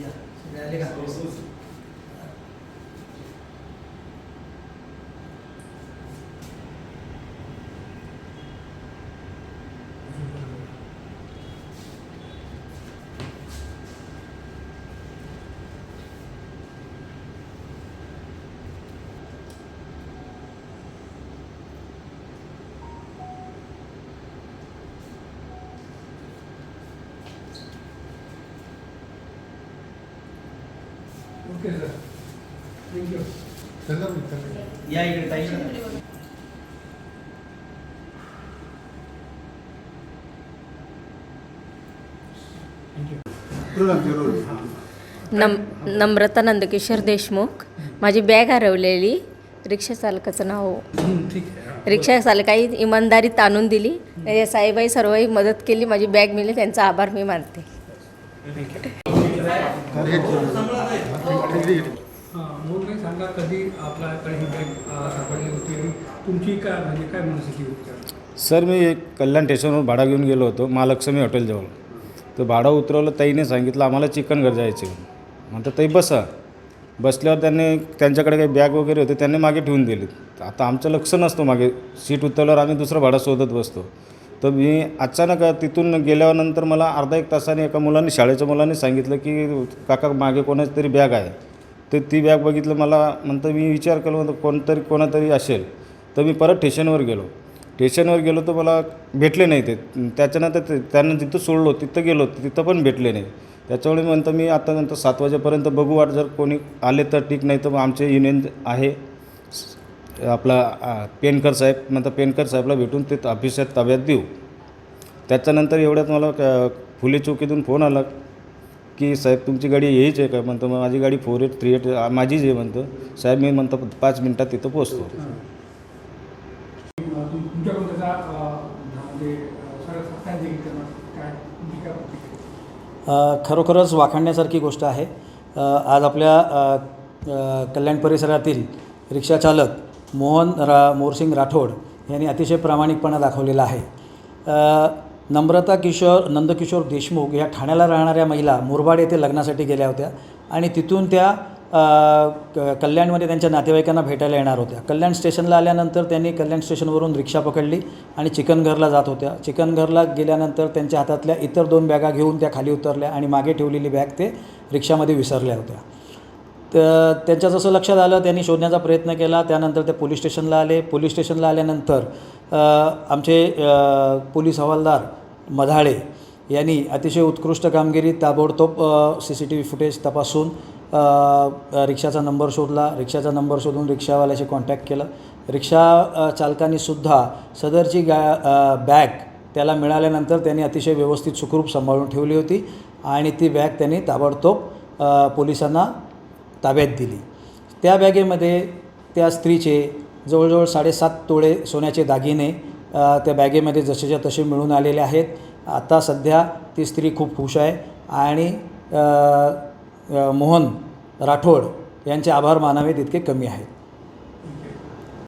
या, मिळाले का? Okay sir. Thank you. या इकडे ताई. नम नम्रता नंदकिशोर देशमुख. माझी बॅग हरवलेली रिक्षा चालकाचं नाव. ठीक आहे. रिक्षा चालकाही इमानदारीत आणून दिली. या साईबाई सर्वही मदत केली. माझी बॅग मिळली. त्यांचा आभार मी मानते. हां म्हणून काही सांगा कधी आपल्याकडे ही बॅग सापडली होती आणि तुमची काय म्हणजे काय मनस्थिती होती? सर मी एक कल्याण स्टेशनवर भाडा घेऊन गेलो होतो महालक्ष्मी हॉटेलजवळ तर भाडं उतरवलं ताईने सांगितलं आम्हाला चिकनगड जायचे म्हणतं ताई बसा. बसल्यावर त्यांनी त्यांच्याकडे काही बॅग वगैरे होते त्यांनी मागे ठेवून दिली आता आमचं लक्ष नसतं मागे. सीट उतरल्यावर आम्ही दुसरं भाडं शोधत बसतो. तर मी अचानक तिथून गेल्यानंतर मला अर्धा एक तासाने एका मुलांनी शाळेच्या मुलांनी सांगितलं की काका मागे कोणाची तरी बॅग आहे. तर ती बॅग बघितलं मला म्हणतं मी विचार केला म्हणतो कोणतरी कोणातरी असेल. तर मी परत स्टेशनवर गेलो. स्टेशनवर गेलो तर मला भेटले नाही ते. त्याच्यानंतर ते त्यांना जिथं सोडलो तिथं गेलो तिथं पण भेटले नाही. त्याच्यामुळे म्हणतं मी आता नंतर सात वाजेपर्यंत बघू वाट जर कोणी आले तर ठीक नाही तर मग आमचे युनियन आहे. आपला पेनकर साहेब नंतर पेनकर साहेबला भेटून ते ऑफिसात ताब्यात देऊ. त्याच्यानंतर एवढ्यात मला फुले चौकीतून फोन आला की साहेब तुमची गाडी यायची आहे का? म्हणतो मग माझी गाडी फोर एट थ्री एट माझीच आहे म्हणतो. साहेब मी म्हणतो पाच मिनटात तिथं पोचतो खरोखरच वाखाणण्यासारखी गोष्ट आहे. आज आपल्या कल्याण परिसरातील रिक्षाचालक मोहन रा मोरसिंग राठोड यांनी अतिशय प्रामाणिकपणा दाखवलेला आहे. नम्रता किशोर नंदकिशोर देशमुख या ठाण्याला राहणाऱ्या महिला मुरबाड येथे लग्नासाठी गेल्या होत्या आणि तिथून त्या क- कल्याणमध्ये त्यांच्या नातेवाईकांना भेटायला येणार होत्या. कल्याण स्टेशनला आल्यानंतर त्यांनी कल्याण स्टेशनवरून रिक्षा पकडली आणि चिकनघरला जात होत्या. चिकनघरला गेल्यानंतर त्यांच्या हातातल्या इतर दोन बॅगा घेऊन त्या खाली उतरल्या आणि मागे ठेवलेली बॅग ते रिक्षामध्ये विसरल्या होत्या. तर त्यांच्या जसं लक्षात आलं त्यांनी शोधण्याचा प्रयत्न केला. त्यानंतर ते पोलीस स्टेशनला आले. पोलीस स्टेशनला आल्यानंतर आमचे पोलीस हवालदार मधाळे यांनी अतिशय उत्कृष्ट कामगिरी ताबडतोब C C T V footage तपासून रिक्षाचा नंबर शोधला. रिक्षाचा नंबर शोधून रिक्षावाल्याशी कॉन्टॅक्ट केलं. रिक्षा चालकांनीसुद्धा सदरची गा बॅग त्याला मिळाल्यानंतर त्यांनी अतिशय व्यवस्थित सुखरूप सांभाळून ठेवली होती आणि ती बॅग त्यांनी ताबडतोब पोलिसांना ताब्यात दिली. त्या बॅगेमध्ये त्या स्त्रीचे जवळजवळ साडेसात तोळे सोन्याचे दागिने त्या बॅगेमध्ये जसेच्या तसे मिळून आलेले आहेत. आता सध्या ती स्त्री खूप खुश आहे आणि मोहन राठोड यांचे आभार मानावे तितके कमी आहेत.